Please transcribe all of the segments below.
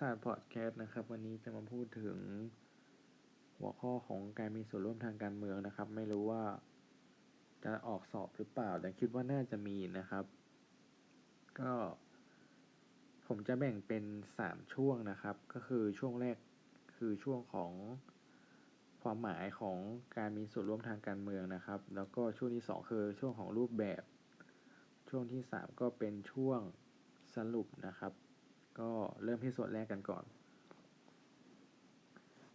ศาสตร์พอดแคสต์นะครับ วันนี้จะมาพูดถึงหัวข้อของการมีส่วนร่วมทางการเมืองนะครับ ไม่รู้ว่าจะออกสอบหรือเปล่า แต่คิดว่าน่าจะมีนะครับ ก็ ผมจะแบ่งเป็นสามช่วงนะครับ ก็คือช่วงแรกคือช่วงของความหมายของการมีส่วนร่วมทางการเมืองนะครับ แล้วก็ช่วงที่สองคือช่วงของรูปแบบ ช่วงที่สามก็เป็นช่วงสรุปนะครับ ก็เริ่มที่ส่วนแรกกันก่อน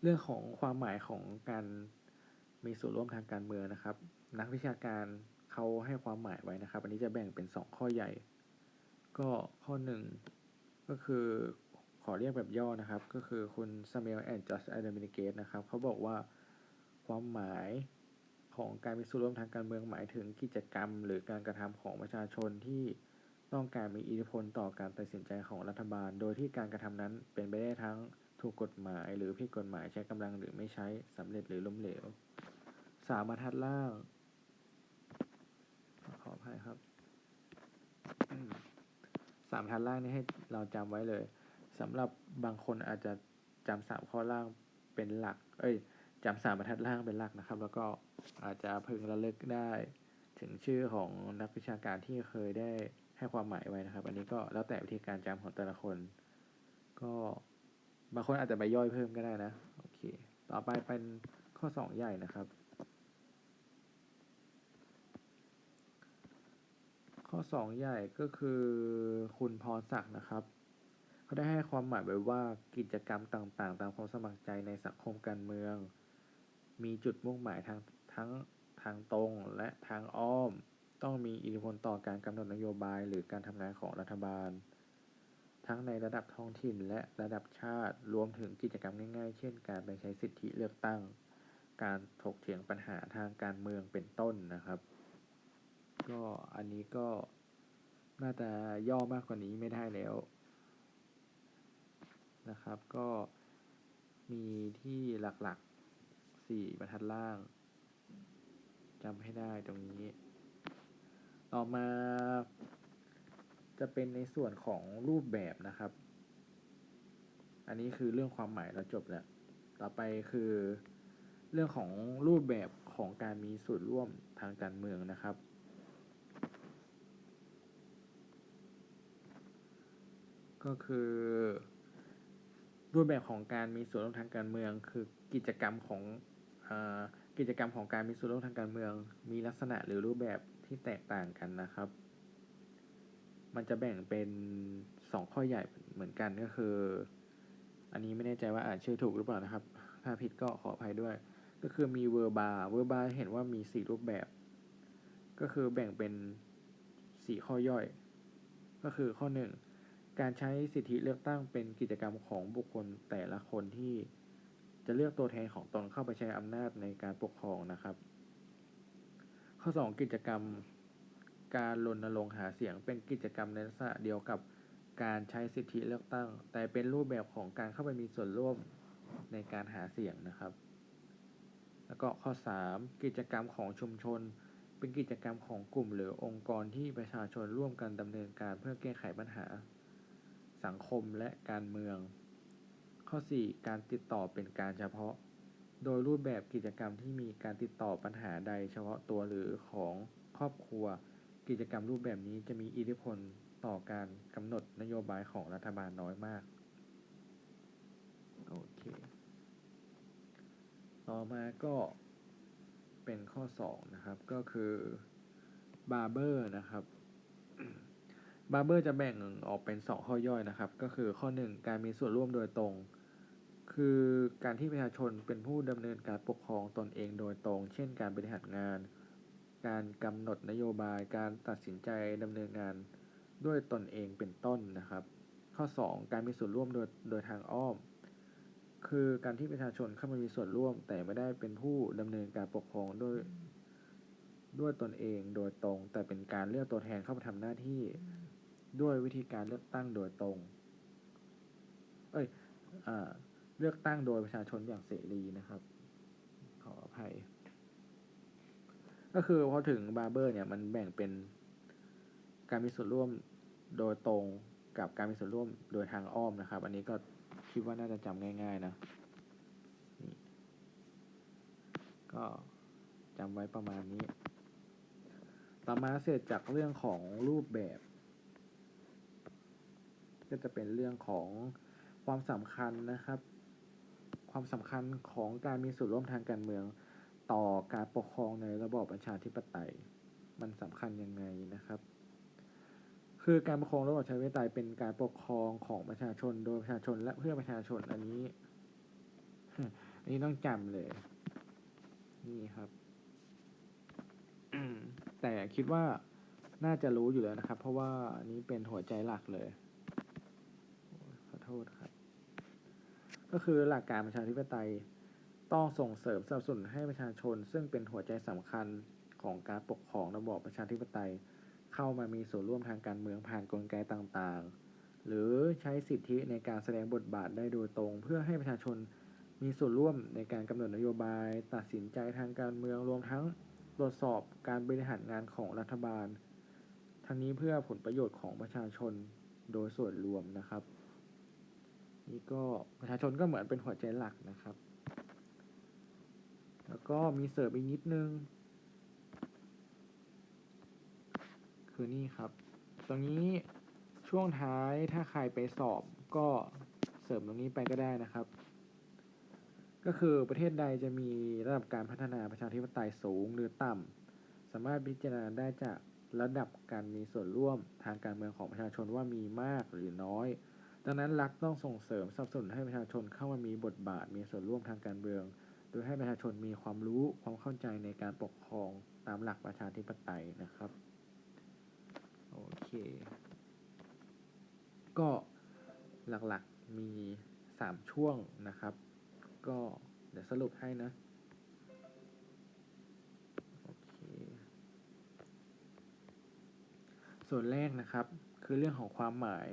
เรื่องของความหมายของการมีส่วนร่วมทางการเมืองนะครับ นักวิชาการเขาให้ความหมายไว้นะครับ อันนี้จะแบ่งเป็นสองข้อใหญ่ ก็ข้อหนึ่งก็คือขอเรียกแบบย่อนะครับ ก็คือคุณซามูเอลแอนด์จอร์จอเดมินิเกสนะครับเขาบอกว่าความหมายของการมีส่วนร่วมทางการเมืองหมายถึงกิจกรรม หรือการกระทำของประชาชนที่ ต้องการมีอิทธิพลต่อการตัดสินใจของรัฐบาล โดยที่การกระทำนั้นเป็นไปได้ทั้งถูกกฎหมายหรือผิดกฎหมายใช้กำลังหรือไม่ใช้สำเร็จหรือล้มเหลวสามบรรทัดล่าง ขออภัยครับสามบรรทัดล่างนี่ให้เราจำไว้เลยสำหรับบางคนอาจจะจำสามข้อล่างเป็นหลัก เอ้ยจำสามบรรทัดล่างเป็นหลักนะครับ แล้วก็อาจจะพึงระลึกได้ ถึงชื่อของนักวิชาการที่เคยได้ ให้ความหมายไว้นะครับ อันนี้ก็แล้วแต่วิธีการจำของแต่ละคน ก็บางคนอาจจะไปย่อยเพิ่มก็ได้นะ โอเค ต่อไปเป็นข้อสองใหญ่นะครับ ข้อสองใหญ่ก็คือคุณพรศักดิ์นะครับเขาได้ให้ความหมายไว้ว่ากิจกรรมต่างๆ ตามความสมัครใจในสังคมการเมือง มีจุดมุ่งหมายทางทั้งทางตรงและทางอ้อม ต้องมีอิทธิพลต่อการกำหนดนโยบายหรือการทำงานของรัฐบาล ทั้งในระดับท้องถิ่นและระดับชาติรวมถึงกิจกรรมง่ายๆ เช่น การไปใช้สิทธิเลือกตั้ง การถกเถียงปัญหาทางการเมืองเป็นต้นนะครับ ก็อันนี้ก็น่าจะย่อมากกว่านี้ไม่ได้แล้วนะครับก็มีที่หลักๆสี่บรรทัดล่างจำให้ได้ตรงนี้ ต่อมาจะเป็นในส่วนของรูปแบบนะครับ อันนี้คือเรื่องความหมายเราจบแล้ว ต่อไปคือเรื่องของรูปแบบของการมีส่วนร่วมทางการเมืองนะครับ ก็คือ รูปแบบของการมีส่วนร่วมทางการเมือง คือกิจกรรมของอ กิจกรรมของการมีส่วนร่วมทางการเมือง มีลักษณะหรือรูปแบบที่แตกต่างกันนะครับ มันจะแบ่งเป็นสองข้อใหญ่เหมือนกันก็คือ อันนี้ไม่แน่ใจว่าอ่านชื่อถูกหรือเปล่านะครับ ถ้าผิดก็ขออภัยด้วย ก็คือมีเวอร์บาเวอร์บาเห็นว่ามีสี่รูปแบบ ก็คือแบ่งเป็นสี่ข้อย่อย ก็คือข้อหนึ่งการใช้สิทธิเลือกตั้งเป็นกิจกรรมของบุคคลแต่ละคนที่ จะเลือกตัวแทนของตนเข้าไปใช้อำนาจในการปกครองนะครับ ข้อ 2 กิจกรรมการรณรงค์หาเสียงเป็นกิจกรรมในลักษณะเดียวกับการใช้สิทธิเลือกตั้ง แต่เป็นรูปแบบของการเข้าไปมีส่วนร่วมในการหาเสียงนะครับ แล้วก็ข้อ 3 กิจกรรมของชุมชน เป็นกิจกรรมของกลุ่มหรือองค์กรที่ประชาชนร่วมกันดำเนินการเพื่อแก้ไขปัญหา สังคมและการเมือง ข้อ 4 การติดต่อเป็นการเฉพาะ โดยรูปแบบกิจกรรมที่มีการติดต่อปัญหาใดเฉพาะตัวหรือของครอบครัว กิจกรรมรูปแบบนี้จะมีอิทธิพลต่อการกำหนดนโยบายของรัฐบาลน้อยมาก โอเค ต่อมาก็เป็นข้อ 2 นะครับ ก็คือ บาร์เบอร์นะครับ บาร์เบอร์จะแบ่งออกเป็นสองข้อย่อยนะครับ ก็คือข้อหนึ่งการมีส่วนร่วมโดยตรง คือการที่ประชาชนเป็นผู้ดำเนินการปกครองตนเองโดยตรง เช่น การบริหารงาน การกำหนดนโยบาย การตัดสินใจดำเนินงานด้วยตนเองเป็นต้นนะครับ ข้อ 2 การมีส่วนร่วมโดยโดยทางอ้อม คือการที่ประชาชนเข้ามามีส่วนร่วม แต่ไม่ได้เป็นผู้ดำเนินการปกครองด้วยด้วยตนเองโดยตรง แต่เป็นการเลือกตัวแทนเข้ามาทำหน้าที่ ด้วยวิธีการเลือกตั้งโดยตรง เอ้ยเลือกตั้งโดยประชาชนอย่างเสรีนะครับ ขออภัย ก็คือพอถึงบาร์เบอร์เนี่ยมันแบ่งเป็นการมีส่วนร่วมโดยตรงกับการมีส่วนร่วมโดยทางอ้อมนะครับ อันนี้ก็คิดว่าน่าจะจำง่าย ๆ นะนี่ก็จำไว้ประมาณนี้ ต่อมาเสร็จจากเรื่องของรูปแบบ ก็จะเป็นเรื่องของความสำคัญนะครับ ความสำคัญของการมีส่วนร่วมทางการเมืองต่อการปกครองในระบอบประชาธิปไตย มันสำคัญยังไงนะครับ คือการปกครองระบอบประชาธิปไตยเป็นการปกครองของประชาชนโดยประชาชนและเพื่อประชาชนอันนี้ อันนี้ต้องจำเลย นี่ครับแต่คิดว่าน่าจะรู้อยู่แล้วนะครับ เพราะว่านนี้เป็นหัวใจหลักเลย ษครับ ก็คือหลักการประชาธิปไตยต้องส่งเสริมสนับสนุนให้ประชาชน ซึ่งเป็นหัวใจสำคัญของการปกครองระบอบประชาธิปไตย เข้ามามีส่วนร่วมทางการเมืองผ่านกลไกต่างๆ หรือใช้สิทธิในการแสดงบทบาทได้โดยตรง เพื่อให้ประชาชนมีส่วนร่วมในการกำหนดนโยบาย ตัดสินใจทางการเมืองรวมทั้งตรวจสอบการบริหารงานของรัฐบาล ทั้งนี้เพื่อผลประโยชน์ของประชาชนโดยส่วนรวมนะครับ นี่ก็ประชาชนก็เหมือนเป็นหัวใจหลักนะครับ แล้วก็มีเสริมอีกนิดนึง คือนี่ครับ ตรงนี้ช่วงท้ายถ้าใครไปสอบก็เสริมตรงนี้ไปก็ได้นะครับ ก็คือประเทศใดจะมีระดับการพัฒนาประชาธิปไตยสูงหรือต่ำสามารถพิจารณาได้จากระดับการมีส่วนร่วมทางการเมืองของประชาชนว่ามีมากหรือน้อย ดังนั้นรัฐต้องส่งเสริมสนับสนุนให้ประชาชนเข้ามามีบทบาทมีส่วนร่วมทางการเมือง โดยให้ประชาชนมีความรู้ความเข้าใจในการปกครองตามหลักประชาธิปไตยนะครับโอเค ก็หลักๆมีสามช่วงนะครับ ก็เดี๋ยวสรุปให้นะโอเคส่วนแรกนะครับคือเรื่องของความหมาย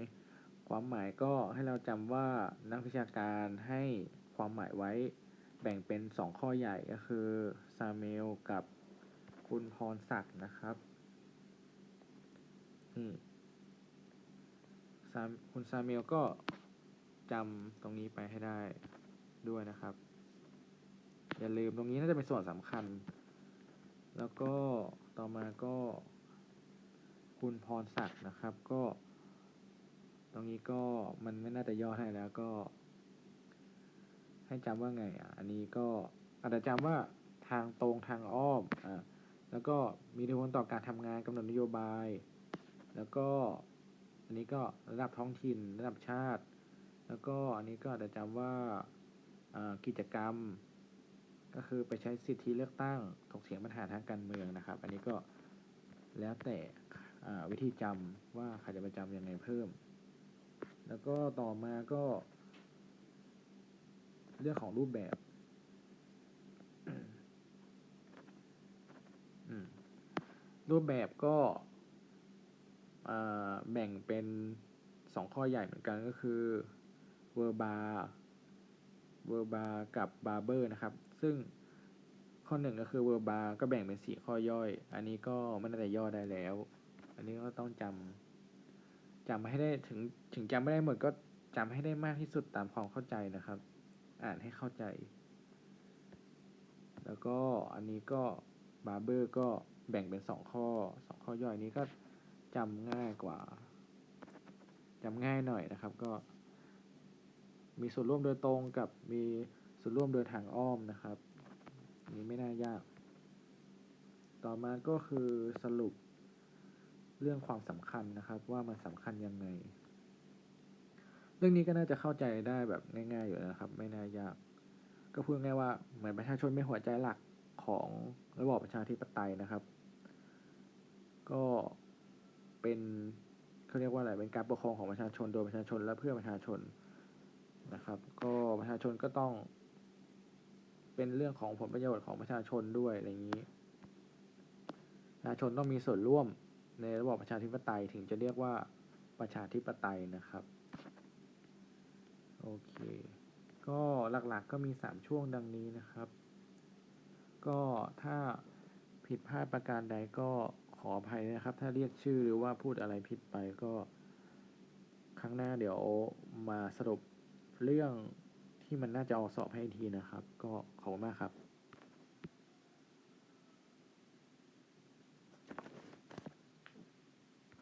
ความหมายก็ให้เราจำว่านักวิชาการให้ความหมายไว้แบ่งเป็นสองข้อใหญ่ก็คือซาเมลกับคุณพรศักดิ์นะครับนี่ซามคุณซาเมลก็จำตรงนี้ไปให้ได้ด้วยนะครับ อย่าลืมตรงนี้น่าจะเป็นส่วนสำคัญ แล้วก็ต่อมาก็ คุณพรศักดิ์นะครับก็ ตรงนี้ก็มันไม่น่าจะย่อให้แล้วก็ ให้จำว่าไงอะ อันนี้ก็อาจจะจำว่าทางตรงทางอ้อมอ่าแล้วก็มีทธิพลต่อการทำงานกำหนดนโยบาย แล้วก็อันนี้ก็ระดับท้องถิ่นระดับชาติ แล้วก็อันนี้ก็อาจจะจำว่าอ่ากิจกรรม ก็คือไปใช้สิทธิเลือกตั้งถกเถียงปัญหาทางการเมืองนะครับ อันนี้ก็แล้วแต่อ่าวิธีจำว่าใครจะไปจำยังไงเพิ่ม แล้วก็ต่อมาก็ เรื่องของรูปแบบรูปแบบก็แบ่งเป็นสองข้อใหญ่เหมือนกันก็คือเวอร์บาเวอร์บากับบาร์เบอร์นะครับ ซึ่งข้อหนึ่งก็คือเวอร์บาก็แบ่งเป็นสี่ข้อย่อย อันนี้ก็ไม่น่าจะย่อได้แล้ว อันนี้ก็ต้องจำ จำให้ได้ถึงถึงจำไม่ได้หมดก็จำให้ได้มากที่สุดตามความเข้าใจนะครับ อ่านให้เข้าใจ แล้วก็อันนี้ก็บาร์เบอร์ก็แบ่งเป็นสองข้อสองข้อย่อยนี้ก็จำง่ายกว่าจำง่ายหน่อยนะครับก็ มีส่วนร่วมโดยตรงกับมีส่วนร่วมโดยทางอ้อมนะครับนนี้ไม่น่ายาก ต่อมาก็คือสรุป เรื่องความสำคัญนะครับ ว่ามันสำคัญยังไง เรื่องนี้ก็น่าจะเข้าใจได้แบบง่าย ๆ อยู่นะครับ ไม่น่ายาก ก็พูดง่ายว่าเหมือนประชาชนเป็นหัวใจหลักของระบอบประชาธิปไตยนะครับ ก็เป็นเขาเรียกว่าอะไรเป็นการปกครองของประชาชนโดยประชาชนและเพื่อประชาชนนะครับ ก็ประชาชนก็ต้องเป็นเรื่องของผลประโยชน์ของประชาชนด้วยอะไรอย่างนี้ประชาชนต้องมีส่วนร่วม ในระบอบประชาธิปไตยถึงจะเรียกว่าประชาธิปไตยนะครับโอเค ก็หลักๆก็มีสามช่วงดังนี้นะครับ ก็ถ้าผิดพลาดประการใดก็ขออภัยนะครับ ถ้าเรียกชื่อหรือว่าพูดอะไรผิดไปก็ครั้งหน้าเดี๋ยวมาสรุปเรื่องที่มันน่าจะออกสอบให้ทีนะครับ ก็ขอบคุณมากครับ